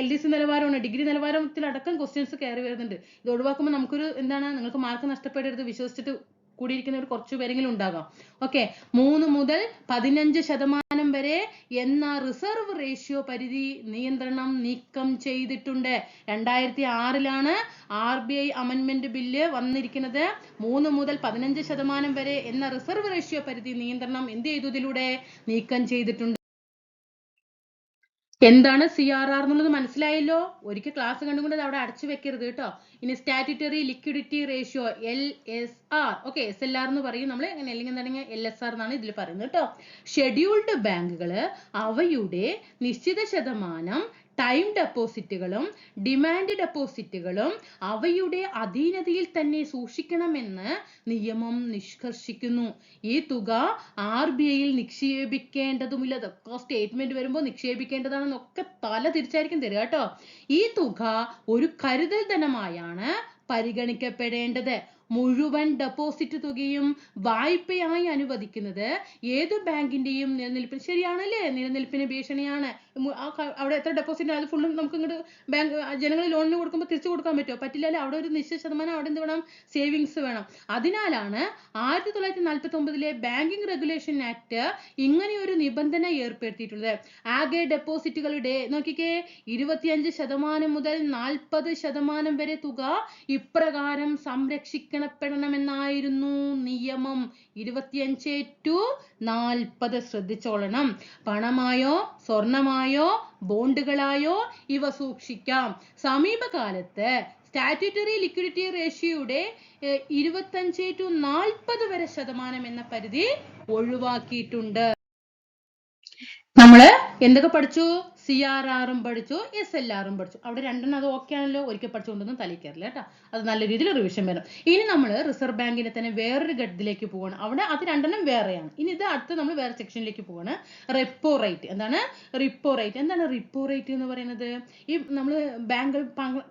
എൽ ഡി സി നിലവാരമാണ് ഡിഗ്രി നിലവാരത്തിലടക്കം ക്വസ്റ്റ്യൻസ് കയറി വരുന്നുണ്ട്. ഇത് ഒഴിവാക്കുമ്പോൾ നമുക്കൊരു എന്താണ് നിങ്ങൾക്ക് മാർക്ക് നഷ്ടപ്പെടരുത് വിശ്വസിച്ചിട്ട് കൂടിയിരിക്കുന്നവർ കുറച്ച് പേരെങ്കിലും ഉണ്ടാകാം. ഓക്കെ മൂന്ന് മുതൽ പതിനഞ്ച് ശതമാനം വരെ എന്ന റിസർവ് റേഷ്യോ പരിധി നിയന്ത്രണം നീക്കം ചെയ്തിട്ടുണ്ട്. രണ്ടായിരത്തി ആറിലാണ് ആർ ബി ഐ അമെൻമെന്റ് ബില്ല് വന്നിരിക്കുന്നത്. മൂന്ന് മുതൽ പതിനഞ്ച് ശതമാനം വരെ എന്ന റിസർവ് റേഷ്യോ പരിധി നിയന്ത്രണം എന്ത് ചെയ്തു? ഇതിലൂടെ നീക്കം ചെയ്തിട്ടുണ്ട്. എന്താണ് സി ആർ ആർ എന്നുള്ളത് മനസ്സിലായല്ലോ? ഒരിക്കൽ ക്ലാസ് കണ്ടുകൊണ്ട് അവിടെ അടച്ചു വെക്കരുത് കേട്ടോ. ഇനി statutory liquidity ratio L S R okay S L R എന്ന് പറയും നമ്മൾ അങ്ങനെ അല്ലെങ്കിൽ എന്താണെങ്കിൽ എൽ എസ് ആർ എന്നാണ് ഇതിൽ പറയുന്നത് കേട്ടോ. ഷെഡ്യൂൾഡ് ബാങ്കുകൾ അവയുടെ നിശ്ചിത ശതമാനം ടൈം ഡെപ്പോസിറ്റുകളും ഡിമാൻഡ് ഡെപ്പോസിറ്റുകളും അവയുടെ അധീനതയിൽ തന്നെ സൂക്ഷിക്കണമെന്ന് നിയമം നിഷ്കർഷിക്കുന്നു. ഈ തുക ആർ ബി ഐയിൽ നിക്ഷേപിക്കേണ്ടതുമില്ല. ഇതൊക്കെ സ്റ്റേറ്റ്മെന്റ് വരുമ്പോൾ നിക്ഷേപിക്കേണ്ടതാണെന്നൊക്കെ തല തിരിച്ചായിരിക്കും തരിക കേട്ടോ. ഈ തുക ഒരു കരുതൽ ധനമായാണ് പരിഗണിക്കപ്പെടേണ്ടത്. മുഴുവൻ ഡെപ്പോസിറ്റ് തുകയും വായ്പയായി അനുവദിക്കുന്നത് ഏത് ബാങ്കിന്റെയും നിലനിൽപ്പിന് ശരിയാണല്ലേ? നിലനിൽപ്പിന് ഭീഷണിയാണ്. അവിടെ എത്ര ഡെപ്പോസിറ്റ് അത് ഫുള്ളും നമുക്ക് ഇങ്ങോട്ട് ബാങ്ക് ജനങ്ങൾ ലോണിന് കൊടുക്കുമ്പോൾ തിരിച്ചു കൊടുക്കാൻ പറ്റുമോ പറ്റില്ലല്ലോ അവിടെ ഒരു നിശ്ചിത ശതമാനം അവിടെ എന്ത് വേണം? സേവിങ്സ് വേണം. അതിനാലാണ് ആയിരത്തി തൊള്ളായിരത്തി നാൽപ്പത്തി ഒമ്പതിലെ ബാങ്കിങ് റെഗുലേഷൻ ആക്ട് ഇങ്ങനെ ഒരു നിബന്ധന ഏർപ്പെടുത്തിയിട്ടുള്ളത്. ആകെ ഡെപ്പോസിറ്റുകളുടെ നോക്കിക്കേ ഇരുപത്തിയഞ്ച് ശതമാനം മുതൽ നാൽപ്പത് ശതമാനം വരെ തുക ഇപ്രകാരം സംരക്ഷിക്കപ്പെടണമെന്നായിരുന്നു നിയമം. ഇരുപത്തിയഞ്ച് ടു നാൽപ്പത് ശ്രദ്ധിച്ചോളണം. പണമായോ സ്വർണമായോ ബോണ്ടുകളായോ? ഇവ സൂക്ഷിക്കാം. സമീപകാലത്ത് സ്റ്റാറ്റ്യൂട്ടറി ലിക്വിഡിറ്റി റേഷ്യോയുടെ ഇരുപത്തഞ്ച് ടു നാൽപ്പത് വരെ ശതമാനം എന്ന പരിധി ഒഴിവാക്കിയിട്ടുണ്ട്. നമ്മൾ എന്തൊക്കെ പഠിച്ചു? സി ആർ ആറും പഠിച്ചു എസ് എൽ ആറും പഠിച്ചു. അവിടെ രണ്ടെണ്ണം അത് ഓക്കെ ആണല്ലോ. ഒരിക്കൽ പഠിച്ചുകൊണ്ടൊന്നും തലയിൽ കയറില്ല കേട്ടോ. അത് നല്ല രീതിയിൽ റിവിഷൻ വരും ഇനി നമ്മൾ റിസർവ് ബാങ്കിനെ തന്നെ വേറൊരു ഘട്ടത്തിലേക്ക് പോവാണ്. അവിടെ അത് രണ്ടെണ്ണം വേറെയാണ്. ഇനി ഇത് അടുത്ത് നമ്മൾ വേറെ സെക്ഷനിലേക്ക് പോവാണ്. റെപ്പോ റേറ്റ് എന്താണ്? റിപ്പോ റേറ്റ് എന്താണ് റിപ്പോ റേറ്റ് എന്ന് പറയുന്നത്? ഈ നമ്മൾ ബാങ്ക്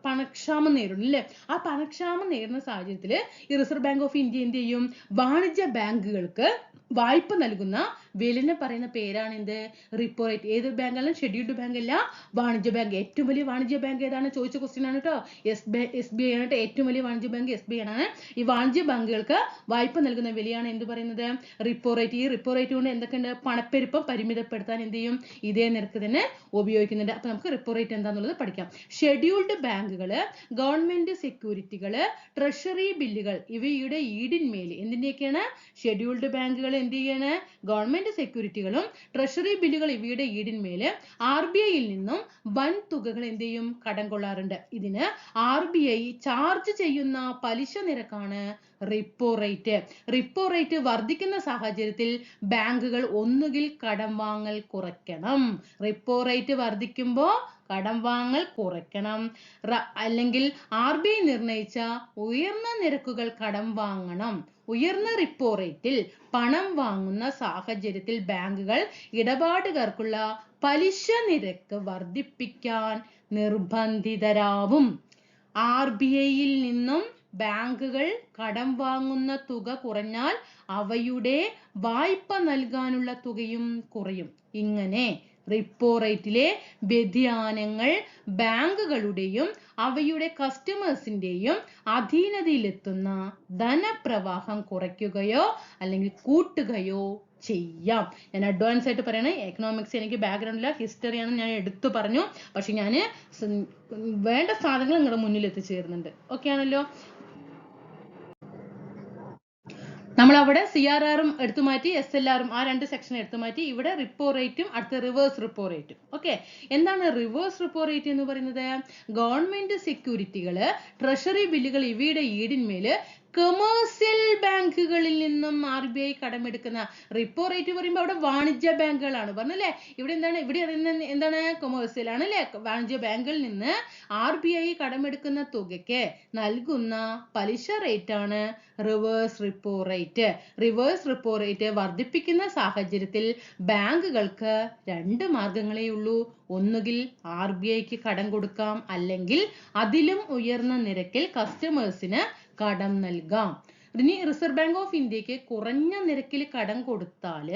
പണക്ഷാമം നേരിടും അല്ലേ? ആ പണക്ഷാമം നേരിടുന്ന സാഹചര്യത്തിൽ ഈ റിസർവ് ബാങ്ക് ഓഫ് ഇന്ത്യ എന്ത് ചെയ്യും? വാണിജ്യ ബാങ്കുകൾക്ക് വായ്പ നൽകുന്ന വിലനെ പറയുന്ന പേരാണ് എന്ത് റിപ്പോ റേറ്റ് ഏത് ബാങ്കാണ് ഷെഡ്യൂൾഡ് ബാങ്ക് അല്ല. വാണിജ്യ ബാങ്ക് ഏറ്റവും വലിയ വാണിജ്യ ബാങ്ക് ഏതാണ്? ചോദിച്ച ക്വസ്റ്റ്യൻ ആണ് കേട്ടോ S B S B I ആണ് ട്ടോ. ഏറ്റവും വലിയ വാണിജ്യ ബാങ്ക് എസ് ബി ഐ ആണ്. ഈ വാണിജ്യ ബാങ്കുകൾക്ക് വായ്പ നൽകുന്ന വിലയാണ് എന്ത് പറയുന്നത്? റിപ്പോ റേറ്റ് ഈ റിപ്പോ റേറ്റ് കൊണ്ട് എന്തൊക്കെയുണ്ട്? പണപ്പെരുപ്പം പരിമിതപ്പെടുത്താൻ എന്ത് ചെയ്യും? ഇതേ നിരക്ക് തന്നെ ഉപയോഗിക്കുന്നുണ്ട്. അപ്പൊ നമുക്ക് റിപ്പോ റേറ്റ് എന്താന്നുള്ളത് പഠിക്കാം. ഷെഡ്യൂൾഡ് ബാങ്കുകൾ ഗവൺമെന്റ് സെക്യൂരിറ്റികൾ ട്രഷറി ബില്ലുകൾ ഇവയുടെ ഈടിന്മേൽ എന്തിന്റെയൊക്കെയാണ്? ഷെഡ്യൂൾഡ് ബാങ്കുകൾ എന്ത് ചെയ്യാണ്? ഗവൺമെന്റ് സെക്യൂരിറ്റികളും ട്രഷറി ബില്ലുകൾ ഇവയുടെ ഈടിന്മേൽ ആർ ബി ഐയിൽ നിന്നും വൻ തുകകൾ എന്ത് ചെയ്യും? കടം കൊള്ളാറുണ്ട്. ഇതിന് ആർ ബി ഐ ചാർജ് ചെയ്യുന്ന പലിശ നിരക്കാണ് റിപ്പോ റേറ്റ് റിപ്പോ റേറ്റ് വർദ്ധിക്കുന്ന സാഹചര്യത്തിൽ ബാങ്കുകൾ ഒന്നുകിൽ കടം വാങ്ങൽ കുറയ്ക്കണം. റിപ്പോ റേറ്റ് വർദ്ധിക്കുമ്പോൾ കടം വാങ്ങൽ കുറയ്ക്കണം. അല്ലെങ്കിൽ ആർ ബി ഐ നിർണയിച്ച ഉയർന്ന നിരക്കുകൾ കടം വാങ്ങണം. ഉയർന്ന റിപ്പോ റേറ്റിൽ പണം വാങ്ങുന്ന സാഹചര്യത്തിൽ ബാങ്കുകൾ ഇടപാടുകാർക്കുള്ള പലിശ നിരക്ക് വർദ്ധിപ്പിക്കാൻ നിർബന്ധിതരാവും. ആർ ബി ഐയിൽ നിന്നും ബാങ്കുകൾ കടം വാങ്ങുന്ന തുക കുറഞ്ഞാൽ അവയുടെ വായ്പ നൽകാനുള്ള തുകയും കുറയും. ഇങ്ങനെ റിപ്പോ റേറ്റിലെ വ്യതിയാനങ്ങൾ ബാങ്കുകളുടെയും അവയുടെ കസ്റ്റമേഴ്സിന്റെയും അധീനതയിലെത്തുന്ന ധനപ്രവാഹം കുറയ്ക്കുകയോ അല്ലെങ്കിൽ കൂട്ടുകയോ ചെയ്യാം. ഞാൻ അഡ്വാൻസ് ആയിട്ട് പറയണേ എക്കണോമിക്സ് എനിക്ക് ബാക്ക്ഗ്രൗണ്ടില്ല ഹിസ്റ്ററിയാണ് ഞാൻ എടുത്തു പറഞ്ഞു. പക്ഷെ ഞാൻ വേണ്ട സാധനങ്ങൾ നിങ്ങളുടെ മുന്നിൽ എത്തിച്ചേരുന്നുണ്ട്. ഓക്കെ ആണല്ലോ? നമ്മൾ അവിടെ സി ആർ ആറും എടുത്തു മാറ്റി എസ് എൽ ആറും ആ രണ്ട് സെക്ഷൻ എടുത്തു മാറ്റി ഇവിടെ റിപ്പോ റേറ്റും അടുത്ത റിവേഴ്സ് റിപ്പോ റേറ്റും ഓക്കെ എന്താണ് റിവേഴ്സ് റിപ്പോ റേറ്റ് എന്ന് പറയുന്നത്? ഗവൺമെന്റ് സെക്യൂരിറ്റികൾ ട്രഷറി ബില്ലുകൾ ഇവയുടെ ഈടിന്മേൽ കൊമേഴ്സ്യൽ ബാങ്കുകളിൽ നിന്നും ആർ ബി ഐ കടമെടുക്കുന്ന റിപ്പോ റേറ്റ് പറയുമ്പോൾ അവിടെ വാണിജ്യ ബാങ്കുകളാണ്. പറഞ്ഞല്ലേ? ഇവിടെ എന്താണ്? ഇവിടെ എന്താണ്? കൊമേഴ്സ്യൽ ആണ് അല്ലേ? വാണിജ്യ ബാങ്കിൽ നിന്ന് ആർ ബി ഐ കടമെടുക്കുന്ന തുകയ്ക്ക് നൽകുന്ന പലിശ റേറ്റ് ആണ് reverse repo rate reverse repo rate വർദ്ധിപ്പിക്കുന്ന സാഹചര്യത്തിൽ ബാങ്കുകൾക്ക് രണ്ട് മാർഗങ്ങളേ ഉള്ളൂ. ഒന്നുകിൽ ആർ ബി ഐക്ക് കടം കൊടുക്കാം അല്ലെങ്കിൽ അതിലും ഉയർന്ന നിരക്കിൽ കസ്റ്റമേഴ്സിന് കടം നൽകാം. ഇനി റിസർവ് ബാങ്ക് ഓഫ് ഇന്ത്യയ്ക്ക് കുറഞ്ഞ നിരക്കിൽ കടം കൊടുത്താൽ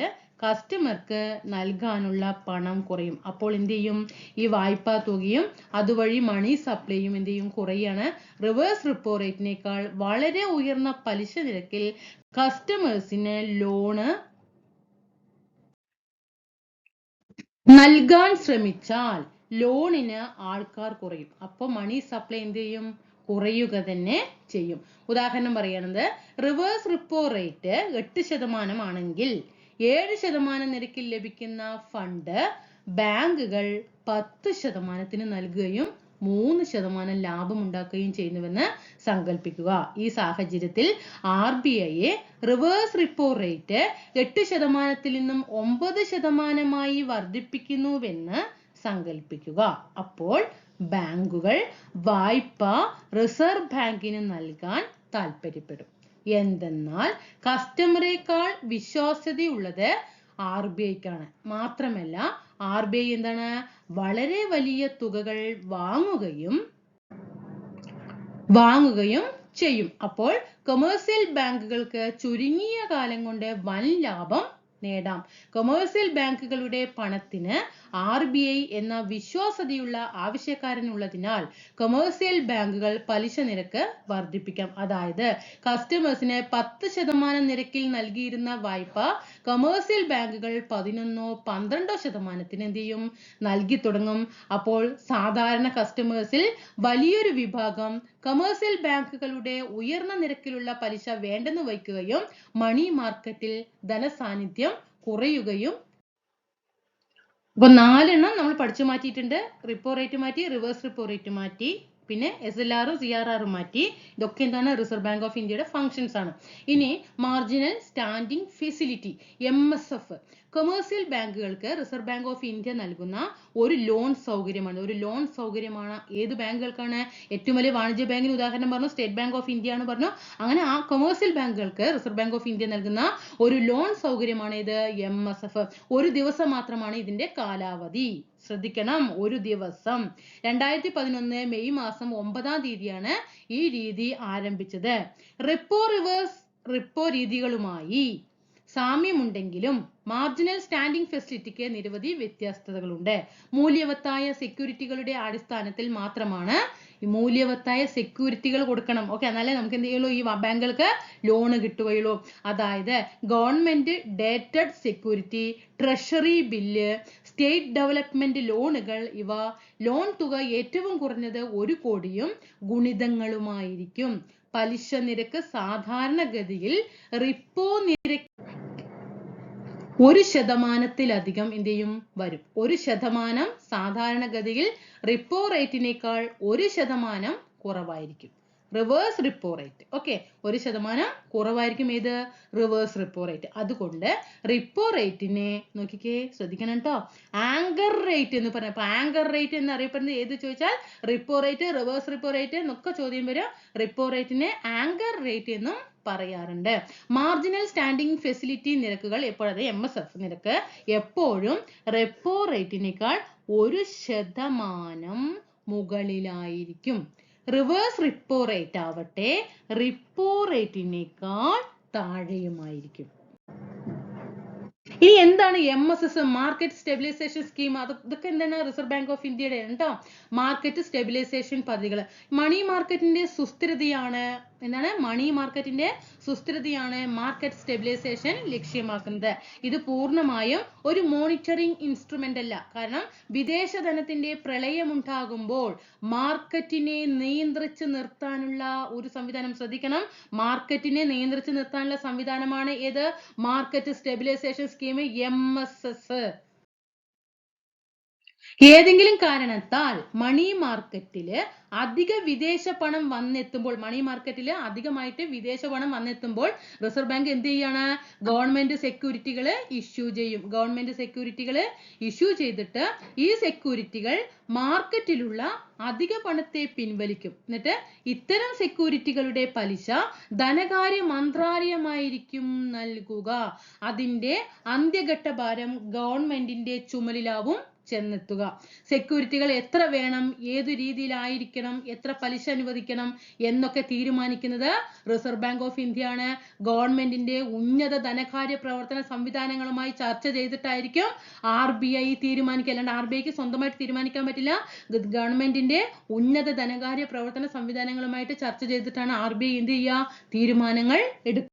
കസ്റ്റമർക്ക് നൽകാനുള്ള പണം കുറയും. അപ്പോൾ എന്ത് ചെയ്യും? ഈ വായ്പാ തുകയും അതുവഴി മണി സപ്ലൈയും എന്ത് ചെയ്യും? കുറയാണ്. റിവേഴ്സ് റിപ്പോ റേറ്റിനേക്കാൾ വളരെ ഉയർന്ന പലിശ നിരക്കിൽ കസ്റ്റമേഴ്സിന് ലോണ് നൽകാൻ ശ്രമിച്ചാൽ ലോണിന് ആൾക്കാർ കുറയും. അപ്പോൾ മണി സപ്ലൈ എന്ത് ചെയ്യും? കുറയുക തന്നെ ചെയ്യും. ഉദാഹരണം പറയുന്നത് റിവേഴ്സ് റിപ്പോ റേറ്റ് എട്ട് ശതമാനം ആണെങ്കിൽ ഏഴ് ശതമാനം നിരക്കിൽ ലഭിക്കുന്ന ഫണ്ട് ബാങ്കുകൾ പത്ത് ശതമാനത്തിന് നൽകുകയും മൂന്ന് ശതമാനം ലാഭം ഉണ്ടാക്കുകയും ചെയ്യുന്നുവെന്ന് സങ്കല്പിക്കുക ഈ സാഹചര്യത്തിൽ ആർ ബി ഐയെ റിവേഴ്സ് റിപ്പോ റേറ്റ് എട്ട് ശതമാനത്തിൽ നിന്നും ഒമ്പത് ശതമാനമായി വർദ്ധിപ്പിക്കുന്നുവെന്ന് സങ്കല്പിക്കുക അപ്പോൾ ബാങ്കുകൾ വായ്പ റിസർവ് ബാങ്കിന് നൽകാൻ താല്പര്യപ്പെടും എന്തെന്നാൽ കസ്റ്റമറേക്കാൾ വിശ്വാസ്യതയുള്ളത് ആർ ബി ഐക്കാണ്. മാത്രമല്ല ആർ ബി ഐ എന്താണ്? വളരെ വലിയ തുകകൾ വാങ്ങുകയും വാങ്ങുകയും ചെയ്യും. അപ്പോൾ കൊമേഴ്സ്യൽ ബാങ്കുകൾക്ക് ചുരുങ്ങിയ കാലം കൊണ്ട് വൻ ലാഭം നേടാം. കൊമേഴ്സ്യൽ ബാങ്കുകളുടെ പണത്തിന് ആർ ബി ഐ എന്ന വിശ്വാസ്യതയുള്ള ആവശ്യക്കാരനുള്ളതിനാൽ കൊമേഴ്സ്യൽ ബാങ്കുകൾ പലിശ നിരക്ക് വർദ്ധിപ്പിക്കാം. അതായത് കസ്റ്റമേഴ്സിന് പത്ത് ശതമാനം നിരക്കിൽ നൽകിയിരുന്ന വായ്പ കൊമേഴ്സ്യൽ ബാങ്കുകൾ പതിനൊന്നോ പന്ത്രണ്ടോ ശതമാനത്തിന് എന്ത് ചെയ്യും? നൽകി തുടങ്ങും. അപ്പോൾ സാധാരണ കസ്റ്റമേഴ്സിൽ വലിയൊരു വിഭാഗം കൊമേഴ്സ്യൽ ബാങ്കുകളുടെ ഉയർന്ന നിരക്കിലുള്ള പലിശ വേണ്ടെന്ന് വയ്ക്കുകയും മണി മാർക്കറ്റിൽ ധനസാന്നിധ്യം കുറയുകയും അപ്പൊ നാലെണ്ണം നമ്മൾ പഠിച്ചു മാറ്റിയിട്ടുണ്ട്. റിപ്പോ റേറ്റ് മാറ്റി റിവേഴ്സ് റിപ്പോ റേറ്റ് മാറ്റി. പിന്നെ എസ് എൽ ആറും സി ആർ ആറും മാറ്റി ഇതൊക്കെ എന്താണ്? റിസർവ് ബാങ്ക് ഓഫ് ഇന്ത്യയുടെ ഫങ്ഷൻസ് ആണ്. ഇനി marginal standing facility M S F commercial ബാങ്കുകൾക്ക് റിസർവ് ബാങ്ക് ഓഫ് ഇന്ത്യ നൽകുന്ന ഒരു ലോൺ സൗകര്യമാണ്. ഒരു ലോൺ സൗകര്യമാണ് ഏത് ബാങ്കുകൾക്കാണ്? ഏറ്റവും വലിയ വാണിജ്യ ബാങ്കിന് ഉദാഹരണം പറഞ്ഞു സ്റ്റേറ്റ് ബാങ്ക് ഓഫ് ഇന്ത്യ ആണ് പറഞ്ഞു. അങ്ങനെ ആ കൊമേഴ്സ്യൽ ബാങ്കുകൾക്ക് റിസർവ് ബാങ്ക് ഓഫ് ഇന്ത്യ നൽകുന്ന ഒരു ലോൺ സൗകര്യമാണ് ഇത് എം എസ് എഫ് ഒരു ദിവസം മാത്രമാണ് ഇതിന്റെ കാലാവധി. ശ്രദ്ധിക്കണം. ഒരു ദിവസം. രണ്ടായിരത്തി പതിനൊന്ന് മെയ് മാസം ഒമ്പതാം തീയതിയാണ് ഈ രീതി ആരംഭിച്ചത്. റിപ്പോ റിവേഴ്സ് റിപ്പോ രീതികളുമായി സാമ്യമുണ്ടെങ്കിലും മാർജിനൽ സ്റ്റാൻഡിംഗ് ഫെസിലിറ്റിക്ക് നിരവധി വ്യത്യസ്തതകളുണ്ട്. മൂല്യവത്തായ സെക്യൂരിറ്റികളുടെ അടിസ്ഥാനത്തിൽ മാത്രമാണ് ഈ മൂല്യവത്തായ സെക്യൂരിറ്റികൾ കൊടുക്കണം. ഓക്കെ എന്നാലേ നമുക്ക് എന്ത് ചെയ്യുള്ളൂ ഈ ബാങ്കുകൾക്ക് ലോണ് കിട്ടുകയുള്ളൂ. അതായത് government dated security treasury bill state development ലോണുകൾ ഇവ ലോൺ തുക ഏറ്റവും കുറഞ്ഞത് ഒരു കോടിയും ഗുണിതങ്ങളുമായിരിക്കും. പലിശ നിരക്ക് സാധാരണഗതിയിൽ റിപ്പോ നിരക്ക് ഒരു ശതമാനത്തിലധികം എന്ത് ചെയ്യും വരും. ഒരു ശതമാനം സാധാരണഗതിയിൽ റിപ്പോ റേറ്റിനേക്കാൾ ഒരു ശതമാനം കുറവായിരിക്കും. റിവേഴ്സ് റിപ്പോ റേറ്റ് ഓക്കെ ഒരു ശതമാനം കുറവായിരിക്കും ഏത്? റിവേഴ്സ് റിപ്പോ റേറ്റ് അതുകൊണ്ട് റിപ്പോ റേറ്റിനെ നോക്കിക്കേ ശ്രദ്ധിക്കണം കേട്ടോ ആങ്കർ റേറ്റ് എന്ന് പറഞ്ഞ അപ്പൊ ആങ്കർ റേറ്റ് എന്ന് അറിയപ്പെടുന്നത് ഏത് ചോദിച്ചാൽ repo rate reverse repo rate എന്നൊക്കെ ചോദ്യം വരും. റിപ്പോ റേറ്റിനെ ആങ്കർ റേറ്റ് എന്നും പറയാറുണ്ട്. മാർജിനൽ സ്റ്റാൻഡിങ് ഫെസിലിറ്റി നിരക്കുകൾ എപ്പോഴത് എം എസ് എഫ് നിരക്ക് എപ്പോഴും റെപ്പോ റേറ്റിനേക്കാൾ ഒരു ശതമാനം മുകളിലായിരിക്കും. റിവേഴ്സ് റിപ്പോ റേറ്റ് ആവട്ടെ. റിപ്പോ റേറ്റിനേക്കാൾ താഴെയുമായിരിക്കും. ഇനി എന്താണ് M S S market stabilisation scheme അത് ഇതൊക്കെ എന്താണ് റിസർവ് ബാങ്ക് ഓഫ് ഇന്ത്യയുടെ കേട്ടോ മാർക്കറ്റ് സ്റ്റെബിലൈസേഷൻ പദ്ധതികൾ മണി മാർക്കറ്റിന്റെ സുസ്ഥിരതയാണ് എന്താണ്? മണി മാർക്കറ്റിന്റെ സുസ്ഥിരതയാണ് മാർക്കറ്റ് സ്റ്റെബിലൈസേഷൻ ലക്ഷ്യമാക്കുന്നത്. ഇത് പൂർണമായും ഒരു മോണിറ്ററിംഗ് ഇൻസ്ട്രുമെന്റ് അല്ല. കാരണം വിദേശ ധനത്തിന്റെ പ്രളയമുണ്ടാകുമ്പോൾ മാർക്കറ്റിനെ നിയന്ത്രിച്ച് നിർത്താനുള്ള ഒരു സംവിധാനം ശ്രദ്ധിക്കണം. മാർക്കറ്റിനെ നിയന്ത്രിച്ച് നിർത്താനുള്ള സംവിധാനമാണ് ഏത്? Market stabilisation scheme M S S ഏതെങ്കിലും കാരണത്താൽ മണി മാർക്കറ്റിൽ അധിക വിദേശ പണം വന്നെത്തുമ്പോൾ മണി മാർക്കറ്റിൽ അധികമായിട്ട് വിദേശ പണം വന്നെത്തുമ്പോൾ റിസർവ് ബാങ്ക് എന്ത് ചെയ്യാണ്? ഗവൺമെന്റ് സെക്യൂരിറ്റികൾ ഇഷ്യൂ ചെയ്യും. ഗവൺമെന്റ് സെക്യൂരിറ്റികൾ ഇഷ്യൂ ചെയ്തിട്ട് ഈ സെക്യൂരിറ്റികൾ മാർക്കറ്റിലുള്ള അധിക പണത്തെ പിൻവലിക്കും. എന്നിട്ട് ഇത്തരം സെക്യൂരിറ്റികളുടെ പലിശ ധനകാര്യ മന്ത്രാലയമായിരിക്കും നൽകുക. അതിന്റെ അന്ത്യഘട്ട ഭാരം ഗവൺമെന്റിന്റെ ചുമലിലാവും ചെന്നെത്തുക. സെക്യൂരിറ്റികൾ എത്ര വേണം ഏതു രീതിയിലായിരിക്കണം എത്ര പലിശ അനുവദിക്കണം എന്നൊക്കെ തീരുമാനിക്കുന്നത് റിസർവ് ബാങ്ക് ഓഫ് ഇന്ത്യ ആണ്. ഗവൺമെന്റിന്റെ ഉന്നത ധനകാര്യ പ്രവർത്തന സംവിധാനങ്ങളുമായി ചർച്ച ചെയ്തിട്ടായിരിക്കും ആർ ബി ഐ തീരുമാനിക്കുക. അല്ലാണ്ട് ആർ ബി ഐക്ക് സ്വന്തമായിട്ട് തീരുമാനിക്കാൻ പറ്റില്ല. ഗവൺമെന്റിന്റെ ഉന്നത ധനകാര്യ പ്രവർത്തന സംവിധാനങ്ങളുമായിട്ട് ചർച്ച ചെയ്തിട്ടാണ് ആർ ബി ഐ എന്ത് ചെയ്യുക? തീരുമാനങ്ങൾ എടുക്കുക.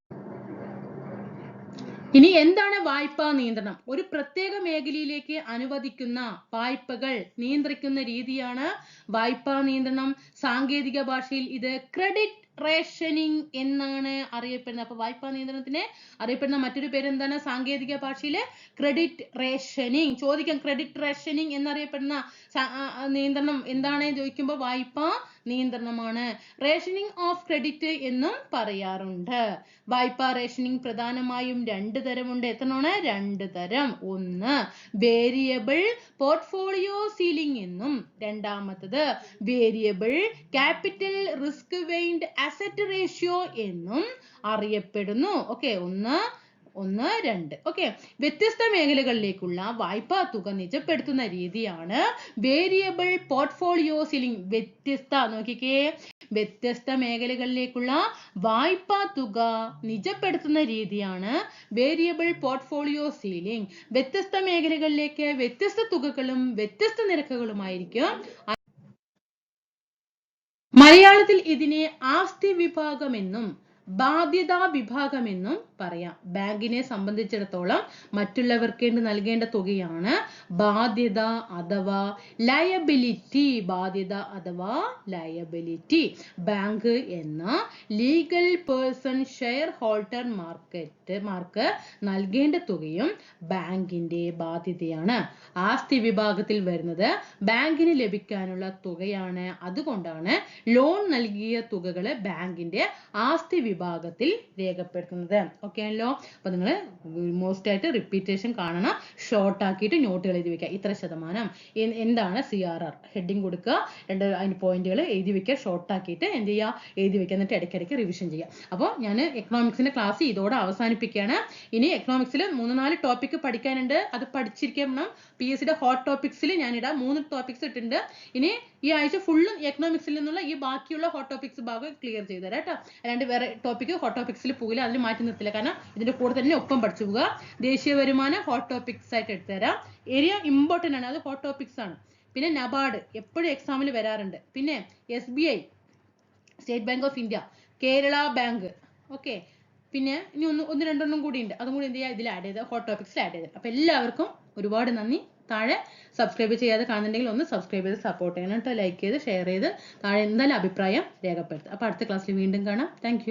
ഇനി എന്താണ് വായ്പാ നിയന്ത്രണം? ഒരു പ്രത്യേക മേഖലയിലേക്ക് അനുവദിക്കുന്ന വായ്പകൾ നിയന്ത്രിക്കുന്ന രീതിയാണ് വായ്പാ നിയന്ത്രണം. സാങ്കേതിക ഭാഷയിൽ ഇത് ക്രെഡിറ്റ് റേഷനിങ് എന്നാണ് അറിയപ്പെടുന്നത്. അപ്പൊ വായ്പാ നിയന്ത്രണത്തിന് അറിയപ്പെടുന്ന മറ്റൊരു പേര് എന്താണ് സാങ്കേതിക ഭാഷയിൽ ക്രെഡിറ്റ് റേഷനിങ് ചോദിക്കാം ക്രെഡിറ്റ് റേഷനിങ് എന്നറിയപ്പെടുന്ന നിയന്ത്രണം എന്താണ് ചോദിക്കുമ്പോൾ വായ്പാ നിയന്ത്രണമാണ്. റേഷനിങ് ഓഫ് ക്രെഡിറ്റ് എന്നും പറയാറുണ്ട്. വായ്പാ റേഷനിങ് പ്രധാനമായും രണ്ട് തരമുണ്ട്. എത്രയാണ്? രണ്ട് തരം. ഒന്ന് വേരിയബിൾ പോർട്ട്ഫോളിയോ സീലിംഗ് എന്നും. രണ്ടാമത്തത് variable capital risk weighted asset ratio എന്നും അറിയപ്പെടുന്നു. ഓക്കെ ഒന്ന് ഒന്ന് രണ്ട്. ഓക്കെ വ്യത്യസ്ത മേഖലകളിലേക്കുള്ള വായ്പാ തുക നിജപ്പെടുത്തുന്ന രീതിയാണ് വേരിയബിൾ പോർട്ട്ഫോളിയോ സീലിംഗ് വ്യത്യസ്ത നോക്കിക്കേ. വ്യത്യസ്ത മേഖലകളിലേക്കുള്ള വായ്പാ തുക നിജപ്പെടുത്തുന്ന രീതിയാണ് വേരിയബിൾ പോർട്ട്ഫോളിയോ സീലിംഗ് വ്യത്യസ്ത മേഖലകളിലേക്ക് വ്യത്യസ്ത തുകകളും വ്യത്യസ്ത നിരക്കുകളുമായിരിക്കും. മലയാളത്തിൽ ഇതിനെ ആസ്തി വിഭാഗമെന്നും ബാധ്യതാ വിഭാഗമെന്നും പറയാം. ബാങ്കിനെ സംബന്ധിച്ചിടത്തോളം മറ്റുള്ളവർക്ക് നൽകേണ്ട തുകയാണ് ബാധ്യത അഥവാ ലയബിലിറ്റി ബാധ്യത അഥവാ ലയബിലിറ്റി ബാങ്ക് എന്ന legal person shareholder market mark നൽകേണ്ട തുകയും ബാങ്കിന്റെ ബാധ്യതയാണ്. ആസ്തി വിഭാഗത്തിൽ വരുന്നത് ബാങ്കിന് ലഭിക്കാനുള്ള തുകയാണ്. അതുകൊണ്ടാണ് ലോൺ നൽകിയ തുകകളെ ബാങ്കിന്റെ ആസ്തി വിഭാഗത്തിൽ രേഖപ്പെടുത്തുന്നത്. ഓക്കെ ആണല്ലോ അപ്പൊ നിങ്ങൾ മോസ്റ്റ് ആയിട്ട് റിപ്പീറ്റേഷൻ കാണണം. ഷോർട്ട് ആക്കിയിട്ട് നോട്ടുകൾ എഴുതി വെക്കുക. ഇത്ര ശതമാനം. എന്താണ് സി ആർ ആർ ഹെഡിങ് കൊടുക്കുക. രണ്ട് അതിന് പോയിന്റുകൾ എഴുതി വെക്കുക. ഷോർട്ട് ആക്കിയിട്ട് എന്ത് ചെയ്യുക? എഴുതി വെക്കുക. എന്നിട്ട് ഇടയ്ക്കിടയ്ക്ക് റിവിഷൻ ചെയ്യുക. അപ്പോൾ ഞാൻ എക്കണോമിക്സിന്റെ ക്ലാസ് ഇതോടെ അവസാനിപ്പിക്കുകയാണ്. ഇനി എക്കണോമിക്സിൽ മൂന്ന് നാല് ടോപ്പിക് പഠിക്കാനുണ്ട്. അത് പഠിച്ചിരിക്കണം. പി എസ് സിയുടെ ഹോട്ട് ടോപ്പിക്സിൽ ഞാനിടാം. മൂന്ന് ടോപ്പിക്സ് ഇട്ടിട്ടുണ്ട്. ഇനി ഈ ആഴ്ച ഫുള്ളും എക്കണോമിക്സിൽ നിന്നുള്ള ഈ ബാക്കിയുള്ള ഹോട്ട് ടോപ്പിക്സ് ഭാഗം ക്ലിയർ ചെയ്തു തരാം കേട്ടോ. അല്ലാണ്ട് വേറെ ടോപ്പിക് ഹോട്ട് ടോപ്പിക്സിൽ പോകില്ല അതിൽ മാറ്റി നിർത്തില്ല. കാരണം ഇതിന്റെ കൂടെ തന്നെ ഒപ്പം പഠിച്ചു പോവുക ദേശീയ വരുമാനം ഹോട്ട് ടോപ്പിക്സ് ആയിട്ട് എടുത്തു തരാം ഏരിയ ഇമ്പോർട്ടന്റ് ആണ്. അത് ഹോട്ട് ടോപ്പിക്സ് ആണ്. പിന്നെ നബാർഡ് എപ്പോഴും എക്സാമിൽ വരാറുണ്ട്. പിന്നെ S B I state bank of India Kerala bank okay പിന്നെ ഇനി ഒന്ന് ഒന്ന് രണ്ടെണ്ണം കൂടി ഉണ്ട്. അതും കൂടി എന്ത് ചെയ്യുക? ഇതിൽ ആഡ് ചെയ്ത് ഹോട്ട് ടോപ്പിക്സിൽ ആഡ് ചെയ്ത്. അപ്പോൾ എല്ലാവർക്കും ഒരുപാട് നന്ദി. താഴെ സബ്സ്ക്രൈബ് ചെയ്യാതെ കാണുന്നുണ്ടെങ്കിൽ ഒന്ന് സബ്സ്ക്രൈബ് ചെയ്ത് സപ്പോർട്ട് ചെയ്യണം കേട്ടോ. ലൈക്ക് ചെയ്ത് ഷെയർ ചെയ്ത്. താഴെ എന്തായാലും അഭിപ്രായം രേഖപ്പെടുത്തുക. അപ്പോൾ അടുത്ത ക്ലാസ്സിൽ വീണ്ടും കാണാം. താങ്ക്